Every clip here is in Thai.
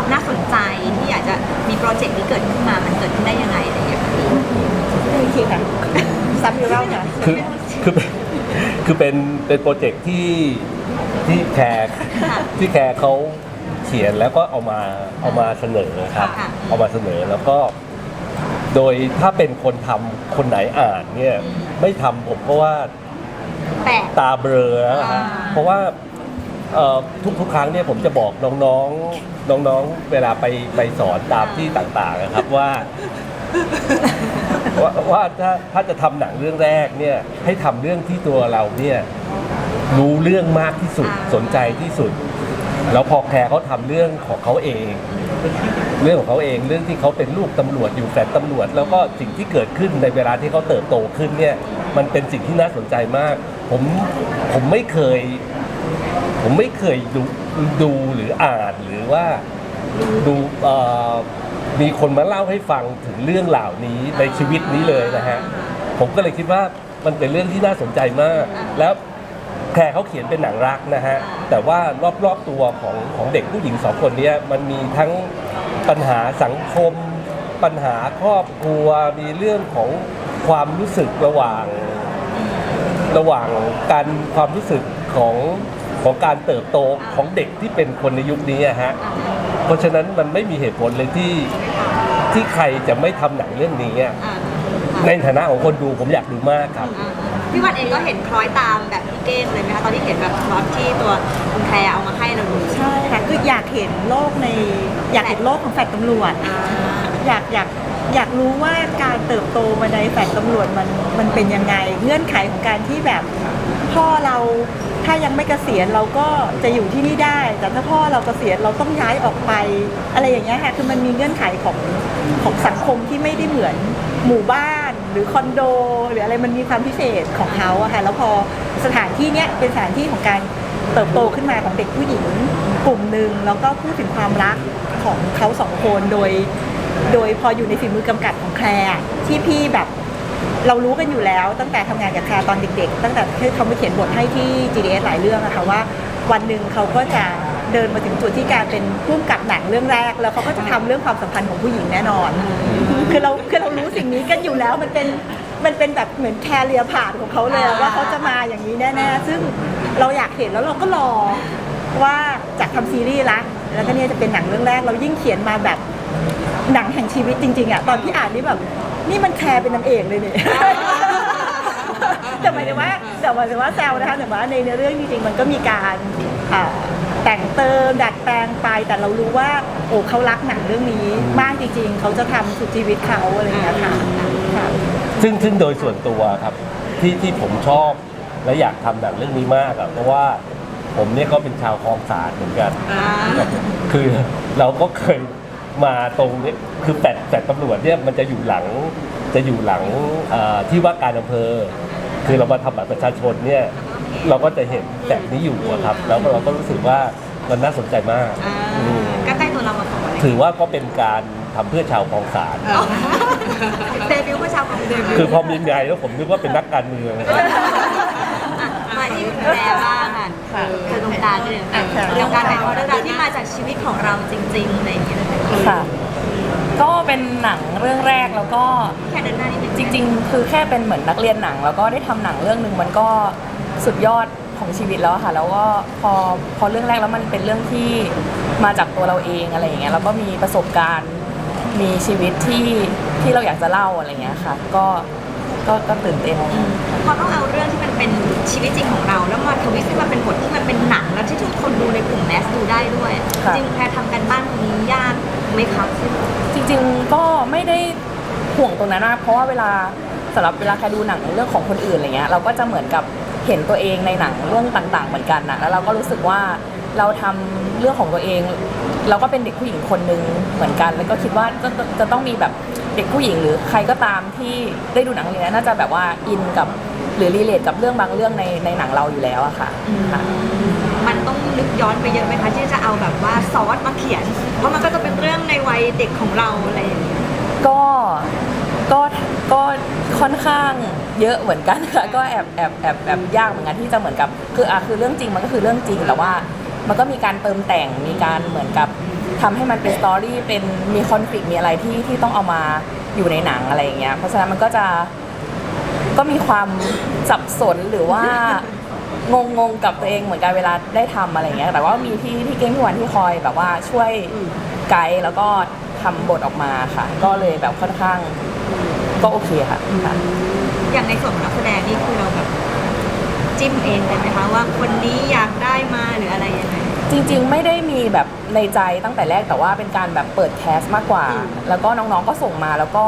ความน่าสนใจที่อยากจะมีโปรเจกต์นี้เกิดขึ้นมา มันเกิดขึ้นได้ยังไงอะไรอย่างเงี้ยค่ะพี่พี่คิดค่ะซับยูเล่าค่ะคือคือเป็นคือเป็นเป็นโปรเจกต์ที่ที่แคร์ที่แคร์เขาเขียนแล้วก็เอามาเอามาเสนอครับค่ะเอามาเสนอแล้วก็ โดยถ้าเป็นคนทำคนไหนอ่านเนี่ย ไม่ทำผมเพราะว่าแปลกตาเบลอแล้วฮะอ่าเพราะว่า เอ่อทุกๆครั้งเนี่ยผมจะบอกน้องๆน้องๆเวลาไปไปสอนตามที่ต่างๆนะครับว่าว่าว่าถ้าถ้าจะทำหนังเรื่องแรกเนี่ยให้ทำเรื่องที่ตัวเราเนี่ยรู้เรื่องมากที่สุดอ่าสนใจที่สุด แล้วพอแคร์เขาทำเรื่องของเขาเอง เรื่องของเขาเองเรื่องที่เขาเป็นลูกตำรวจอยู่แฟลตตำรวจ แล้วก็สิ่งที่เกิดขึ้นในเวลาที่เขาเติบโตขึ้นเนี่ยมันเป็นสิ่งที่น่าสนใจมาก ผมผมไม่เคย ผมไม่เคยดูดูหรืออ่านหรือว่าดูมีคนมาเล่าให้ฟังถึงเรื่องเหล่านี้ในชีวิตนี้เลยนะฮะ ผมก็เลยคิดว่ามันเป็นเรื่องที่น่าสนใจมาก แล้วแคร์เขาเขียนเป็นหนังรักนะฮะ แต่ว่ารอบๆตัวของของเด็กผู้หญิงสองคนนี้มันมีทั้งปัญหาสังคม ปัญหาครอบครัวมีเรื่องของความรู้สึกระหว่าง ระหว่างการความรู้สึกของ ของการเติบโตของเด็กที่เป็นคนในยุคนี้อะฮะเพราะฉะนั้นมันไม่มีเหตุผลเลยที่ที่ใครจะไม่ทำหนังเรื่องนี้อะอ่าในฐานะของคนดูผมอยากดูมากครับ อ่าพี่วันเองก็เห็นคล้อยตามแบบพี่เก้งเลยไหมคะตอนที่เห็นแบบพล็อตที่ตัวคุณแพรเอามาให้เราดูใช่ค่ะคืออยากเห็นโลกในอยากเห็นโลกของแฟลตตำรวจ อ่า อยากอยากอยากรู้ว่าการเติบโตมาในแฟลตตำรวจมันมันเป็นยังไง เงื่อนไขของการที่แบบพ่อเรา ถ้ายังไม่เกษียณเราก็จะอยู่ที่นี่ได้ แต่ถ้าพ่อเราเกษียณเราต้องย้ายออกไป อะไรอย่างเงี้ยค่ะคือมันมีเงื่อนไขของของสังคมที่ไม่ได้เหมือนหมู่บ้านหรือคอนโด หรืออะไรมันมีความพิเศษของเขาอะค่ะแล้วพอสถานที่เนี้ยเป็นสถานที่ของการเติบโตขึ้นมาของเด็กผู้หญิงกลุ่มหนึ่งแล้วก็พูดถึงความรักของเขาสองคนโดย โดยพออยู่ในฝีมือกำกับของแคลร์ที่พี่แบบ เรารู้กันอยู่แล้วตั้งแต่ทำงานกับแคร์ตอนเด็ก ๆ ตั้งแต่ที่เขามาเขียนบทให้ที่ GDS หลายเรื่องอะค่ะว่า วันหนึ่งเขาก็จะเดินมาถึงจุดที่การเป็นผู้กำกับหนังเรื่องแรก แล้วเขาก็จะทำเรื่องความสัมพันธ์ของผู้หญิงแน่นอน คือเราคือเรารู้สิ่งนี้กันอยู่แล้วมันเป็นมันเป็นแบบเหมือนแคเรียผ่านของเขาเลยว่าเขาจะมาอย่างนี้แน่ๆซึ่งเราอยากเห็นแล้วเราก็รอว่าจากทำซีรีส์ละแล้วก็เนี่ยจะเป็นหนังเรื่องแรก เรายิ่งเขียนมาแบบหนังแห่งชีวิตจริงๆอะตอนที่อ่านนี่แบบ นี่มันแคร์เป็นนางเอกเลยเนี่ยแต่หมายถึงว่าแต่หมายถึงว่าแซวนะคะแต่ว่าในเนื้อเรื่องจริงๆมันก็มีการอ่าแต่งเติมดัดแปลงไปแต่เรารู้ว่า โอ้เขารักหนังเรื่องนี้มากจริงๆ เขาจะทำสุดชีวิตเขาอะไรอย่างเงี้ยค่ะค่ะ ซึ่งซึ่งโดยส่วนตัวครับที่ที่ผมชอบและอยากทำหนังเรื่องนี้มากอะเพราะว่าผมเนี่ยก็เป็นชาวคลองสารเหมือนกันอ่าคือเราก็เคย มาตรงนี้คือแฟดแฟดตำรวจเนี่ยมันจะอยู่หลังจะอยู่หลังเอ่อที่ว่าการอำเภอ คือเรามาทำบัตรประชาชนเนี่ยเราก็จะเห็นแบบนี้อยู่อะครับ แล้วเราก็รู้สึกว่ามันน่าสนใจมากอ่าอืมก็ใกล้ตัวเรามาก่อนเลยถือว่าก็เป็นการทำเพื่อชาวคลองสารเดบิวต์เมื่อเช้าของเดบิวต์คือพอมีไงแล้วผมนึกว่าเป็นนักการเมือง อะมาที่คุณแพรบ้างค่ะคือตรงกลางก็เลยค่ะเรื่องการถ่ายทอดเรื่องราวที่มาจากชีวิตของเราจริงๆอะไรอย่างเงี้ยค่ะ ก็เป็นหนังเรื่องแรกแล้วก็แค่เดินหน้านิดนึงจริง ๆ คือแค่เป็นเหมือนนักเรียนหนัง แล้วก็ได้ทำหนังเรื่องหนึ่งมันก็สุดยอดของชีวิตแล้วอะค่ะ แล้วก็พอพอเรื่องแรกแล้วมันเป็นเรื่องที่มาจากตัวเราเองอะไรอย่างเงี้ยแล้วก็มีประสบการณ์มีชีวิตที่ที่เราอยากจะเล่าอะไรอย่างเงี้ยค่ะ ก็ ก็ก็ตื่นเต้นพอต้องเอาเรื่องที่มันเป็นชีวิตจริงของเรา แล้วมาทวิสต์ให้มันเป็นบทที่มันเป็นหนังแล้วที่ทุกคนดูในกลุ่มแมสดูได้ด้วยค่ะจริงแพรทำกันบ้านตรงนี้ยากไหมครับจริง ๆก็ไม่ได้ห่วงตรงนั้นนะเพราะว่าเวลาสำหรับเวลาใครดูหนังเรื่องของคนอื่นอะไรเงี้ยเราก็จะเหมือนกับเห็นตัวเองในหนังเรื่องต่าง ๆ เหมือนกันนะแล้วเราก็รู้สึกว่าเราทำเรื่องของตัวเอง เราก็เป็นเด็กผู้หญิงคนหนึ่งเหมือนกัน แล้วก็คิดว่าจะจะจะต้องมีแบบเด็กผู้หญิงหรือใครก็ตามที่ได้ดูหนังเรื่องนี้น่าจะแบบว่าอินกับหรือรีเลทกับเรื่องบางเรื่องในในหนังเราอยู่แล้วอะค่ะค่ะมันต้องนึกย้อนไปเยอะไหมคะที่จะเอาแบบว่าซอสมาเขียน เพราะมันก็จะเป็นเรื่องในวัยเด็กของเราอะไรอย่างเงี้ยก็ก็ก็ค่อนข้างเยอะเหมือนกันค่ะก็แอบแอบแอบแอบยากเหมือนกันที่จะเหมือนกับ คืออะคือเรื่องจริงมันก็คือเรื่องจริงแต่ว่า มันก็มีการเติมแต่งมีการเหมือนกับ ทำให้มันเป็นสตอรี่เป็นมีคอนฟ lict มีอะไรที่ที่ต้องเอามาอยู่ในหนังอะไรอย่างเงี้ยเพราะฉะนั้นมันก็จะก็มีความสับสนหรือว่างงงๆกับตัวเองเหมือนกันเวลาได้ทำอะไรอย่างเงี้ยแต่ว่ามีพี่พี่เก้งพี่วันที่คอยแบบว่าช่วยไกด์แล้วก็ทำบทออกมาค่ะ ก็เลยแบบค่อนข้างก็โอเคค่ะค่ะอย่างในส่วนของนักแสดงนี่คือเราแบบจิ้มเองเลยไหมคะว่าคนนี้อยากได้มาหรืออะไรยังไง จริงๆ ไม่ได้มีแบบในใจตั้งแต่แรกแต่ว่าเป็นการแบบเปิดแคสมากกว่า แล้วก็น้องๆก็ส่งมาแล้วก็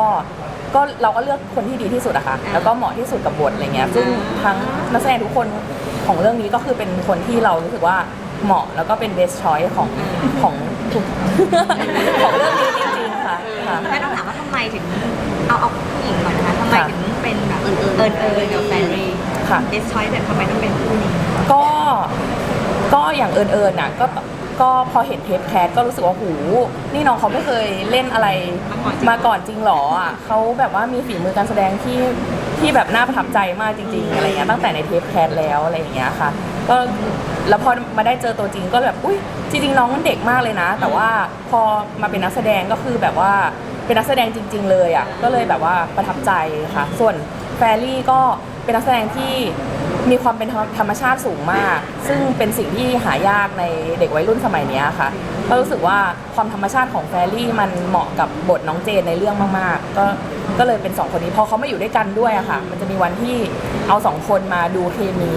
ก็เราก็เลือกคนที่ดีที่สุดอะค่ะอ่าแล้วก็เหมาะที่สุดกับบทอะไรเงี้ยซึ่งอ่าทั้งนักแสดงทุกคนของเรื่องนี้ก็คือเป็นคนที่เรารู้สึกว่าเหมาะแล้วก็เป็น best choice ของของทุกของเรื่องนี้จริงๆค่ะค่ะแม่ต้องถามว่าทำไมถึงเอาเอาผู้หญิงก่อนนะคะทำไมค่ะถึงเป็นแบบเอิญเอิญเอิญกับแฟนรีค่ะเดสชอยแบบทำไมต้องเป็นคู่นี้ก็ ก็อย่างเอิญเอิญน่ะก็ก็พอเห็นเทปแคสก็รู้สึกว่าหู นี่น้องเขาไม่เคยเล่นอะไรมาก่อนจริงหรออะเขาแบบว่ามีฝีมือการแสดงที่ที่แบบน่าประทับใจมากจริงๆอะไรเงี้ยตั้งแต่ในเทปแคสแล้วอะไรอย่างเงี้ยค่ะ ก็แล้วพอมาได้เจอตัวจริงก็แบบอุ้ยจริงๆน้องมันเด็กมากเลยนะ แต่ว่าพอมาเป็นนักแสดงก็คือแบบว่าเป็นนักแสดงจริง ๆ เลยอะก็เลยแบบว่าประทับใจค่ะ ส่วนแฟรี่ก็เป็นนักแสดงที่ มีความเป็นธรรมชาติสูงมาก ซึ่งเป็นสิ่งที่หายากในเด็กวัยรุ่นสมัยนี้ค่ะก็รู้สึกว่าความธรรมชาติของแฟรี่มันเหมาะกับบทน้องเจนในเรื่องมาก ๆ ก็ก็เลยเป็นสองคนนี้พอเขามาอยู่ด้วยกันด้วยอะค่ะ มันจะมีวันที่เอาสองคนมาดูเคมี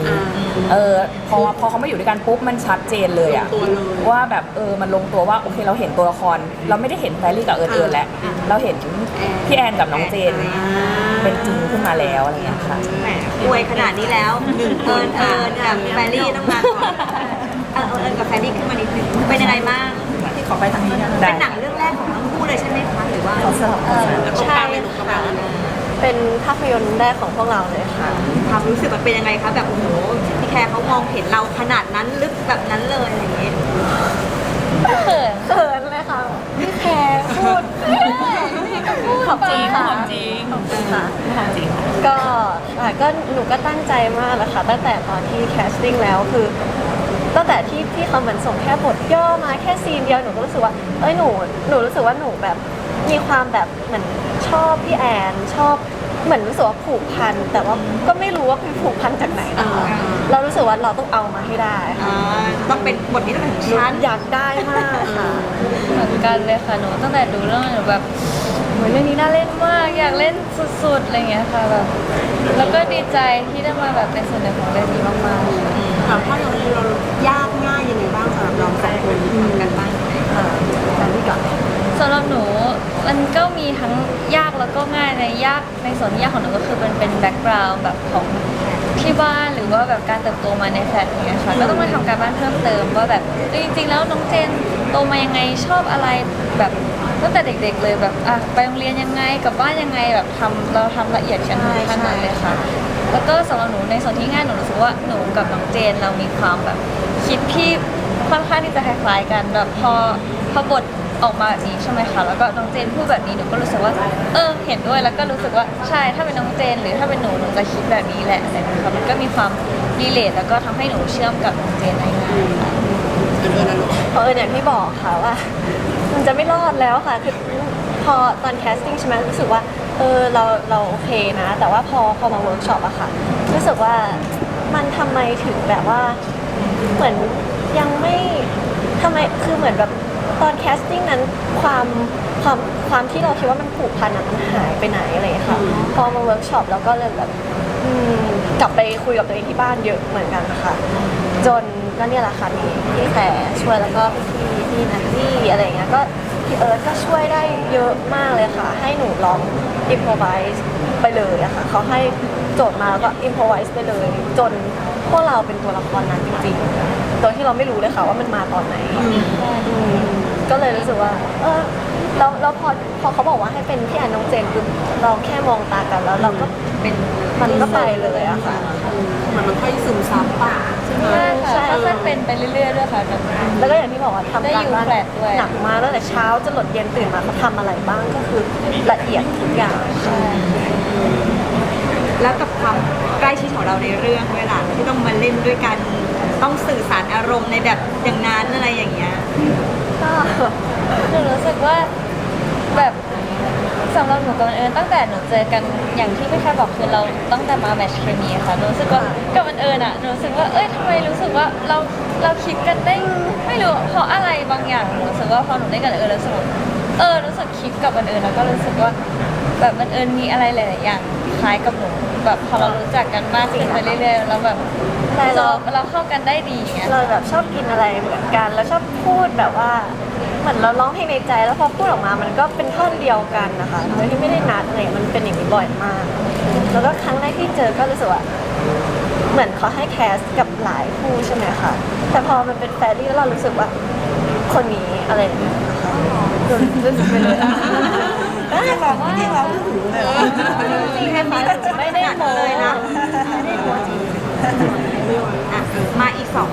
เออพอพอเขามาอยู่ด้วยกันปุ๊บมันชัดเจนเลยอะว่าแบบเออมันลงตัวว่าโอเคเราเห็นตัวละคร เราไม่ได้เห็นแฟรี่กับเอิญเอิญแล้วเราเห็นพี่แอนกับน้องเจน เป็นจริงขึ้นมาแล้วอะไรอย่างเงี้ยค่ะแหมอวยขนาดนี้แล้วหนึ่งเอิญเอิญกับแฟนรี่ต้องมาก่อนเออเอิญกับแฟนรี่ขึ้นมานิดนึงเป็นยังไงบ้างขอไปทางนี้นะเป็นหนังเรื่องแรกของทั้งคู่ เลยใช่ไหมคะหรือว่าสลับเอ่อใช่ค่ะเป็นภาพยนตร์แรกของพวกเราเลยค่ะ ความรู้สึกมันเป็นยังไงคะแบบโอ้โหพี่แคร์เขามองเห็นเราขนาดนั้นลึกแบบนั้นเลยอะไรอย่างเงี้ยเขินเขินเลยค่ะพี่แคร์พูดขอบคุณค่ะจริงขอบคุณค่ะก็ค่ะก็หนูก็ตั้งใจมากเลยค่ะตั้งแต่ตอนที่แคสติ้งแล้วคือตั้ งแต่ที่พี่เขาเหมือนส่งแค่บทย่อมาแค่ซีนเดียวหนูก็รู้สึกว่าเอ้ยหนูหนูรู้สึกว่าหนูแบบมีความแบบเหมือนชอบพี่แอนชอบเหมือนรู้สึกว่าผูกพันแต่ว่าก็ไม่รู้ว่าเป็นผูกพันจากไหนนะคะอ่า เรารู้สึกว่าเราต้องเอามาให้ได้ค่ะอ่าต้องเป็นบทนี้ต้องเป็นของหนูฉันอยากได้มากค่ะ เหมือนกันเลยค่ะหนูตั้งแต่ดูเรื่องหนูแบบโอ้ยเรื่องนี้น่าเล่นมากอยากเล่นสุดๆอะไรเงี้ยค่ะแบบแล้วก็ดีใจที่ได้มาแบบเป็นส่วนหนึ่งของเรื่องนี้มากๆค่ะถามพ่อเราเรา ยากง่ายยังไงบ้างสำหรับเราสองคนทำกันบ้างยังไงแต่นี่ก่อนสำหรับหนูมันก็มีทั้งยากแล้วก็ง่ายในยากในส่วนที่ยากของหนูก็คือเป็นเป็นแบ็กกราวด์แบบของที่บ้านหรือว่าแบบการเติบโตมาในแฟลตเนี้ยค่ะก็ต้องมาทำการบ้านเพิ่มเติมว่าแบบเอ้ยจริง ๆ แล้วน้องเจนโตมายังไงชอบอะไรแบบตั้งแต่เด็ก ๆ เลยแบบอะไปโรงเรียนยังไงกลับบ้านยังไงแบบทำเราทำละเอียดกันทุกขั้นตอนเลยค่ะ แล้วก็สำหรับหนูในส่วนที่ง่ายหนูรู้สึกว่าหนูกับน้องเจนเรามีความแบบ คิดที่ค่อนข้างที่จะคล้ายๆกันแบบพอพอบทออกมาแบบนี้ใช่ไหมคะแล้วก็น้องเจนพูดแบบนี้หนูก็รู้สึกว่า เออ เห็นด้วยแล้วก็รู้สึกว่าใช่ถ้าเป็นน้องเจน หรือถ้าเป็นหนูหนูจะคิดแบบนี้แหละอะไรนะคะมันก็มีความรีเลทแล้วก็ทำให้หนูเชื่อมกับน้องเจนได้ง่ายค่ะเพราะเอออย่างที่บอกค่ะว่า มันจะไม่รอดแล้วค่ะคือพอตอนแคสติ้งใช่ไหมรู้สึกว่าเออเราเราโอเคนะ แต่ว่าพอพอมาเวิร์กช็อปอะค่ะ รู้สึกว่ามันทำไมถึงแบบว่า เหมือนยังไม่ทำไมคือเหมือนแบบตอนแคสติ้งนั้นความความความที่เราคิดว่ามันผูกพันอะมันหายไปไหนอะไรอย่างเงี้ยค่ะ พอมาเวิร์กช็อปแล้วก็เลยแบบอืมกลับไปคุยกับตัวเองที่บ้านเยอะเหมือนกันค่ะ จนก็เนี่ยแหละค่ะมีพี่แขช่วยแล้วก็พี่พี่นัทตี้อะไรอย่างเงี้ยก็พี่เอิร์ธก็ช่วยได้เยอะมากเลยค่ะ ให้หนูลองอิมพอไวส์ไปเลยอะค่ะเขาให้โจทย์มาแล้วก็อิมพอไวส์ไปเลย จนพ วกเราเป็นตัวละครนั้นจริงๆ โดยที่เราไม่รู้เลยค่ะว่ามันมาตอนไหนอืมก็เลยรู้สึกว่า เออแล้วแล้วพอพอเขาบอกว่าให้เป็นพี่แอนน้องเจนคือเราแค่มองตากันแล้วเราก็เป็นมันก็ไปเลยอะค่ะเหมือนมันค่อยซึมซับป่ะใช่ค่ะค่อยๆเป็นไปเรื่อยๆด้วยค่ะแบบแล้วก็อย่างที่บอกว่าทำได้การอยู่บ้านแฟลตด้วยหนักมากตั้งแต่เช้าจนหลดเย็นตื่นมาเขาทำอะไรบ้างก็คือละเอียดทุกอย่างใช่แล้วกับความใก ล้ชิดของเราในเรื่องเวลาที่ต้องมาเล่นด้วยกันต้องสื่อสารอารมณ์ในแบบอย่างนั้นอะไรอย่างเงี้ยก็หนูรู้สึกว่าแบบสำหรับหนูกับมันเอิญตั้งแต่หนูเจอกันอย่างที่พี่แค่บอกคือเราตั้งแต่มาแมทช์เคมีค่ะหนูรู้สึกว่ากับมันเอิญอะหนูรู้สึกว่าเอ้ยทำไมรู้สึกว่าเราเราคิดกันได้ไม่รู้เพราะอะไรบางอย่างหนูรู้สึกว่าพอหนูได้กับเอิญแล้วรู้สึกว่าเออรู้สึกคิดกับมันเอิญแล้วก็รู้สึกว่าแบบมันเอิญมีอะไรหลายๆอย่าง คล้ายกับหนูแบบพอเรารู้จักกันมากขึ้นไปเรื่อยๆแล้วแบบใช่เราเราเราเข้ากันได้ดีอย่างเงี้ยเราแบบชอบกินอะไรเหมือนกันแล้วชอบพูดแบบว่า เหมือนเราร้องเพลงในใจ แล้วพอพูดออกมามันก็เป็นท่อนเดียวกันนะคะโดยที่ไม่ได้นัดเลยมันเป็นอย่างนี้บ่อยมาก แล้วก็ครั้งแรกที่เจอก็รู้สึกว่าเหมือนเขาให้แคสกับหลายคู่ใช่ไหมคะแต่พอมันเป็นแฟรรี่แล้วเรารู้สึกว่าคนนี้อะไรอย่างเงี้ยนะคะรู้สึกไปเลย ยังร้องยังร้องหูเลยเหรอจริงๆนะคะไม่ได้โมเลยนะไม่ได้โพสต์จริงอะมาอีกสอง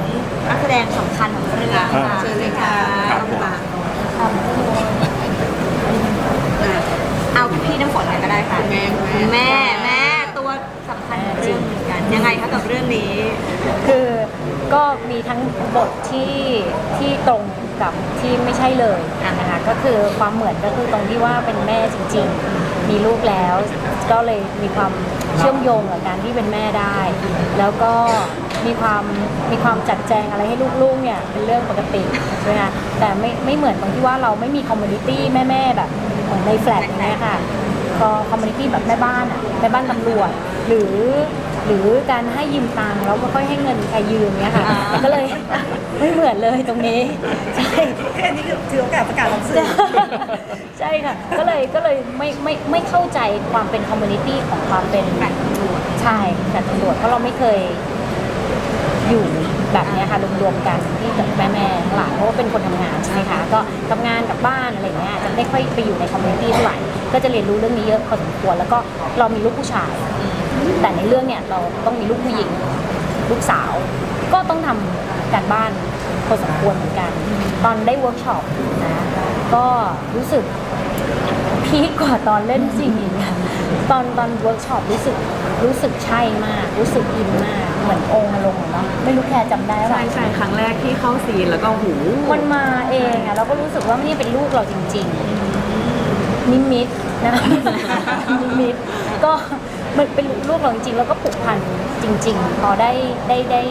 นักแสดงสำคัญของเรื่องค่ะเชิญเลยค่ะครับผมเอาพี่น้ำฝนก็ได้ค่ะแม่แม่แม่ตัวสำคัญเรื่องเหมือนกันยังไงคะกับเรื่องนี้ คือก็มีทั้งบทที่ที่ตรง กับที่ไม่ใช่เลยนะคะก็คือความเหมือนก็คือตรงที่ว่าเป็นแม่จริง ๆ มีลูกแล้ว ก็เลยมีความเชื่อมโยงกับการที่เป็นแม่ได้ แล้วก็มีความมีความจัดแจงอะไรให้ลูกๆเนี่ยเป็นเรื่องปกติใช่ไหมคะแต่ไม่ไม่เหมือนตรงที่ว่าเราไม่มีคอมมูนิตี้แม่ๆแบบเหมือนในแฟลตอย่างเงี้ยค่ะ พอคอมมูนิตี้แบบแม่บ้านอะแม่บ้านตำรวจหรือหรือการให้ยืมตังค์แล้วไม่ค่อยให้เงินใครยืมเนี้ยค่ะอ่าก็เลยไม่เหมือนเลยตรงนี้ใช่แค่นี้คือถือโอกาสประกาศของสื่อใช่ค่ะก็เลยก็เลยไม่ไม่ไม่เข้าใจความเป็นคอมมูนิตี้ของความเป็นแฟลตตำรวจใช่แต่ตำรวจเพราะเราไม่เคย อยู่แบบนี้ค่ะรวมๆกันที่กับแม่แม่ๆหลานเพราะว่าเป็นคนทำงานใช่ไหมคะก็ทำงานกับบ้านอะไรเงี้ยจะไม่ค่อยไปอยู่ในคอมมูนิตี้เท่าไหร่ก็จะเรียนรู้เรื่องนี้เยอะพอสมควรแล้วก็เรามีลูกผู้ชาย แต่ในเรื่องเนี่ยเราต้องมีลูกผู้หญิงลูกสาว ก็ต้องทำการบ้านพอสมควรเหมือนกัน ตอนได้เวิร์กช็อปนะก็รู้สึกพีคกว่าตอนเล่นจริงอีกอะตอนตอนเวิร์กช็อปรู้สึกรู้สึกใช่มาก รู้สึกอินมาก เหมือนองค์ลงเนาะไม่รู้แคร์จำได้ไหมใช่ใช่ครั้งแรกที่เข้าซีนแล้วก็หูมันมาเองอะเราก็รู้สึกว่านี่เป็นลูกเราจริง ๆ นิมิตนะนิมิตก็ มันเป็นลูกเราจริงๆแล้วก็ผูกพันจริง ๆ พอได้ได้ได้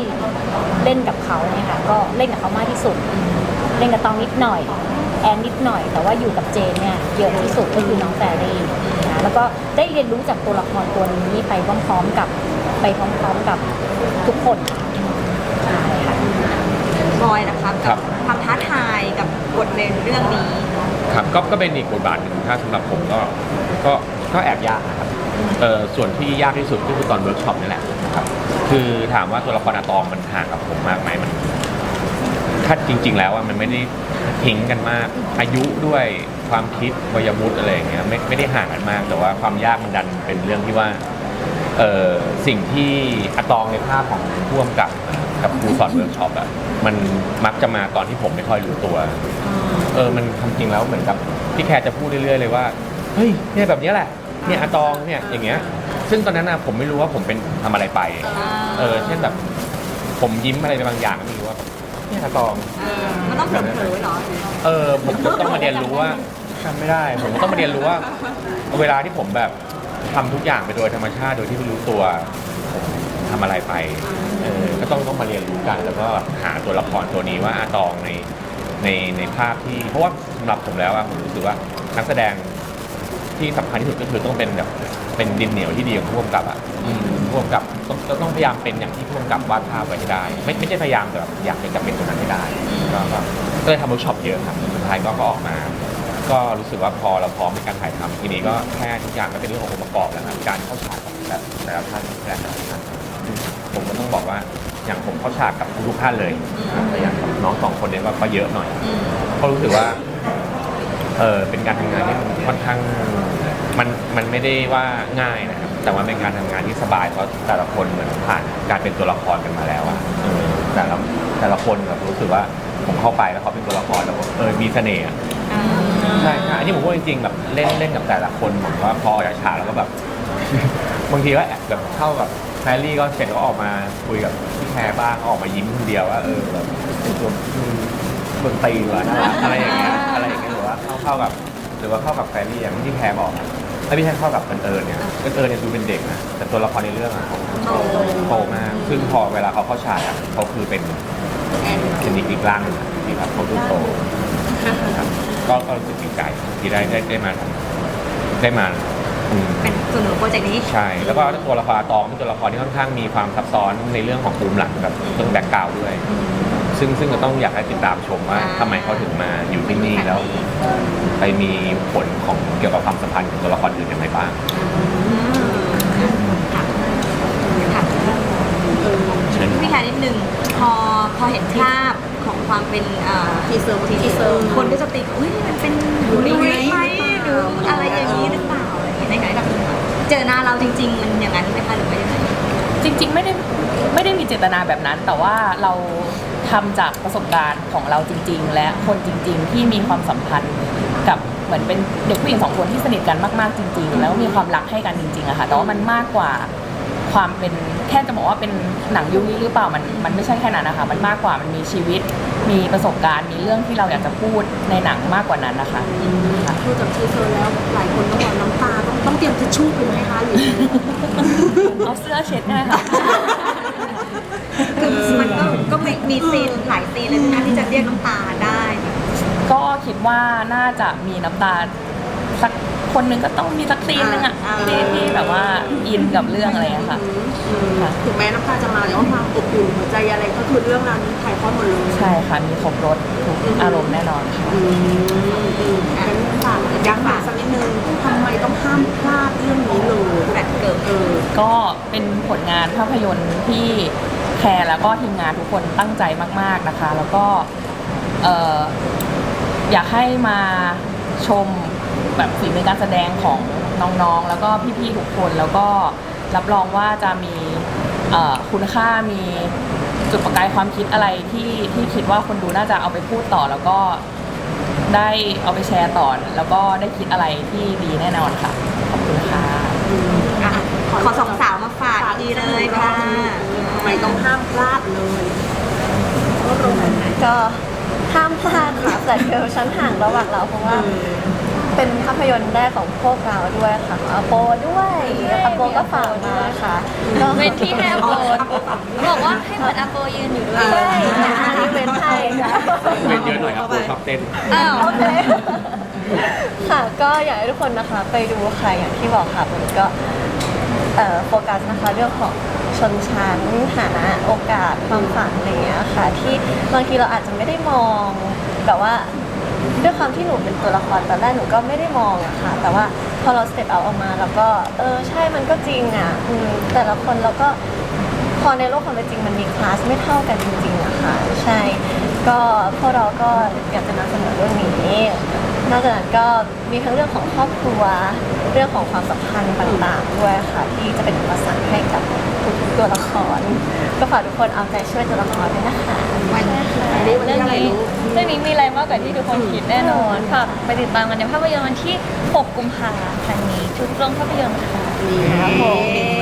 เล่นกับเขาเนี่ยค่ะก็เล่นกับเขามากที่สุด เล่นกับตองนิดหน่อย แอนนิดหน่อย แต่ว่าอยู่กับเจนเนี่ยเยอะที่สุดก็คือน้องแฟรี่นะแล้วก็ได้เรียนรู้จากตัวละครตัวนี้ไปพร้อมๆกับไปพร้อมๆกับทุกคนใช่ค่ะบอยนะครับครับความท้าทายกับบทในเรื่องนี้ ครับก็ก็เป็นอีกบทบาทหนึ่งถ้าสำหรับผมก็ก็ก็แอบยากนะครับเออ ส่วนที่ยากที่สุดก็คือตอนเวิร์กช็อปนี่แหละนะครับคือถามว่าตัวละครอะตอมมันห่างกับผมมากไหมมันถ้าจริง ๆ แล้วอะมันไม่ได้ทิ้งกันมาก อายุด้วยความคิดวัยวุฒิอะไรอย่างเงี้ยไม่ไม่ได้ห่างกันมาก แต่ว่าความยากมันดันเป็นเรื่องที่ว่าเออสิ่งที่อะตองในภาพของพ่วงกับกับครูสอนเวิร์กช็อปอะมันมักจะมาตอนที่ผมไม่ค่อยรู้ตัว เออมันความจริงแล้วเหมือนกับพี่แคร์จะพูดเรื่อยๆเลยว่าเฮ้ยเนี่ยแบบเนี้ยแหละ เนี่ยอะตองเนี่ยอย่างเงี้ย ซึ่งตอนนั้นนะผมไม่รู้ว่าผมเป็นทำอะไรไป เออ เช่นแบบ ผมยิ้มอะไรไปบางอย่างก็ไม่รู้ว่าแบบเนี่ยอะตอง มันต้องเผลอๆเหรอเออผมก็ต้องมาเรียนรู้ว่าทำไม่ได้ ผมก็ต้องมาเรียนรู้ว่า เวลาที่ผมแบบทำทุกอย่างไปโดยธรรมชาติโดยที่ไม่รู้ตัวผมทำอะไรไปเออก็ต้องต้องมาเรียนรู้กัน แล้วก็หาตัวละครตัวนี้ว่าอาตองในในในภาพที่ เพราะว่าสำหรับผมแล้วอะผมรู้สึกว่านักแสดง ที่สำคัญที่สุดก็คือต้องเป็นแบบเป็นดินเหนียวที่ดีของผู้กำกับอะอืมผู้กำกับต้องต้องต้องพยายามเป็นอย่างที่ผู้กำกับวาดภาพไว้ให้ได้ ไม่ไม่ใช่พยายามแต่แบบอยากเป็นกับเป็นตัวนั้นให้ได้ก็ก็ก็เลยทำเวิร์กช็อปเยอะครับสุดท้ายก็ก็ออกมา ก็รู้สึกว่าพอเราพร้อมในการถ่ายทำทีนี้ก็แค่ทุกอย่างก็เป็นเรื่องขององค์ประกอบแล้วครับการเข้าฉากของแต่แต่ละท่านแต่ละท่านผมก็ต้องบอกว่าอย่างผมเข้าฉากกับทุกๆท่านเลยนะครับแต่อย่างน้องสองคนเนี้ก็ก็เยอะหน่อยเพราะรู้สึกว่า เออเป็นการทำงานที่มันค่อนข้างมันมันไม่ได้ว่าง่ายนะครับแต่ว่าเป็นการทำงานที่สบายเพราะแต่ละคนเหมือนผ่านการเป็นตัวละครกันมาแล้วอะเออแต่ละแต่ละคนแบบรู้สึกว่าผมเข้าไปแล้วเขาเป็นตัวละครแล้วเออมีเสน่ห์อะใช่ใช่อันนี้ผมพูดจริงๆแบบเล่นเล่นกับแต่ละคนผมว่าพอออกจากฉากแล้วก็แบบ บางทีก็แอบแบบเข้าแบบแพรรี่ก็เสร็จก็ออกมาคุยกับพี่แพรบ้างก็ออกมายิ้มคนเดียวว่าเออแบบไอ้ตัวมึงเมืองตีว่ะน่ารักอะไรอย่างเงี้ยอะไรอย่าง เงี้ยหรือว่าเข้าเข้ากับ หรือว่าเข้ากับแพรรี่อย่างที่แพรบอกอะแล้วพี่แพรเข้ากับเอิญเอิญเนี่ยเอิญเอิญเนี่ยดูเป็นเด็กนะแต่ตัวละครในเรื่องอะเขาโตมากซึ่งพอเวลาเขาเข้าฉากอะเขาคือเป็นเป็นอีกอีกร่างหนึงอะที่แบบเขาดูโตครับก็ก็รู้สึกดีใจที่ได้ได้ได้มาทำได้มาอืม เป็นส่วนหนึ่งของโปรเจกต์นี้ใช่ แล้วก็ตัวละครอาตองเป็นตัวละครที่ค่อนข้างมีความซับซ้อนในเรื่องของภูมิหลังแบบเรื่องแบ็กกราวด้วย ซึ่งซึ่งก็ต้องอยากให้ติดตามชมว่าอ่าทำไมเขาถึงมาอยู่ที่นี่แล้ว ไปมีผลของเกี่ยวกับความสัมพันธ์ของตัวละครอื่นยังไงบ้างค่ะเชิญพี่แค่นิดนึงพอพอเห็นภาพของความเป็นทีเซอร์ทีเซอร์คนก็จะตีอุ้ยมันเป็นบูลลี่ไหมหรืออะไรอย่างนี้หรือเปล่าอะไรอย่างเงี้ยในขณะที่แบบเจอหน้าเราจริง ๆ มันอย่างนั้นไหมคะหรือว่ายังไง จริงๆไม่ได้ไม่ได้มีเจตนาแบบนั้น แต่ว่าเรา ทำจากประสบการณ์ของเราจริง ๆ และคนจริง ๆ ที่มีความสัมพันธ์กับเหมือนเป็นเด็กผู้หญิงสองคนที่สนิทกันมากๆจริง ๆ แล้วมีความรักให้กันจริงๆอะค่ะแต่ว่ามันมากกว่าความเป็นแค่จะบอกว่าเป็นหนังยุคนี้หรือเปล่ามันมันไม่ใช่แค่นั้นนะคะมันมากกว่ามันมีชีวิต มีประสบการณ์ มีเรื่องที่เราอยากจะพูดในหนังมากกว่านั้นนะคะค่ะดูจากทีเซอร์แล้วหลายคนต้องบอกน้ำตาต้องต้องเตรียมทิชชู่ไปไหมคะหรือยังไงเอาเสื้อเช็ดได้ค่ะคือมันก็ก็ มีมีซีนหลายซีนเลยนะที่จะเรียกน้ำตาได้ ก็คิดว่าน่าจะมีน้ำตาสักคนหนึงก็ต้องมีสักซีนหนึงอะอ่าที่ที่แบบว่าอินกับเรื่องอะไรอะค่ะค่ะถึงแม้น้ำตาจะมาแต่ว่าความอบอุ่นหัวใจอะไรก็คือเรื่องราวนี้ถ่ายทอดหมดเลยใช่ค่ะมีครบรถทุกอารมณ์แน่นอนค่ะอืมอืมงั้นฝากอยากฝากสักนิดนึงทำไมต้องห้ามพลาดเรื่องนี้เลยแบบเกิดเออก็เป็นผลงานภาพยนตร์ที่ แคร์แล้วก็ทีมงานทุกคนตั้งใจมาก ๆนะคะ แล้วก็เอ่อยากให้มาชมแบบฝีมือการแสดงของน้องๆ แล้วก็พี่ๆทุกคนแล้วก็รับรองว่าจะมีคุณค่ามีจุดประกายความคิดอะไรที่ที่คิดว่าคนดูน่าจะเอาไปพูดต่อ แล้วก็ได้เอาไปแชร์ต่อ แล้วก็ได้คิดอะไรที่ดีแน่นอนค่ะ ขอบคุณค่ะขอสองสาวมาฝากทีเลยค่ะำไมต้องห้ามพลาดเลยก็ห้ามพลาดค่ะแต่เธอชั้นห่างระหว่างเราเพราะว่าเป็นภาพยนตร์แรกของพวกเราด้วยค่ะของอาโปด้วยอาโปก็ฝากมาค่ะก็เป็นที่ให้อโปบอกว่าให้เหมือนอโปยืนอยู่ด้วยใช่อันนี้เป็นไทยค่ะเป็นเยอะหน่อยครับครูชอบเต้นอ้าวโอเคค่ะก็อยากให้ทุกคนนะคะ ไปดูค่ะอย่างที่บอกค่ะมันก็เอ่อโฟกัสนะคะเรื่องของ ชนชั้นฐานะโอกาสความฝันอะไรเงี้ยค่ะ ที่บางทีเราอาจจะไม่ได้มองแบบว่าด้วยความที่หนูเป็นตัวละครตอนแรกหนูก็ไม่ได้มองอะค่ะ แต่ว่าพอเราสเต็ปเอาออกมาแล้วก็เออใช่มันก็จริงอะอืมแต่ละคนเราก็พอในโลกความเป็นจริงมันมีคลาสไม่เท่ากันจริงๆอะค่ะ ใช่ ก็พวกเราก็อยากจะนำเสนอเรื่องนี้ นอกจากนั้นก็มีทั้งเรื่องของครอบครัว เรื่องของความสัมพันธ์ต่างๆด้วยค่ะที่จะเป็นอุปสรรคให้กับทุกๆตัวละคร ก็ฝากทุกคนเอาใจช่วยตัวละครด้วยนะคะเรื่องนี้เรื่องนี้มีอะไรมากกว่าที่ทุกคนคิดแน่นอนฝากไปติดตามกันในภาพยนตร์วันที่ 6 กุมภาพันธ์นี้ทุกโรงภาพยนตร์ค่ะครับผม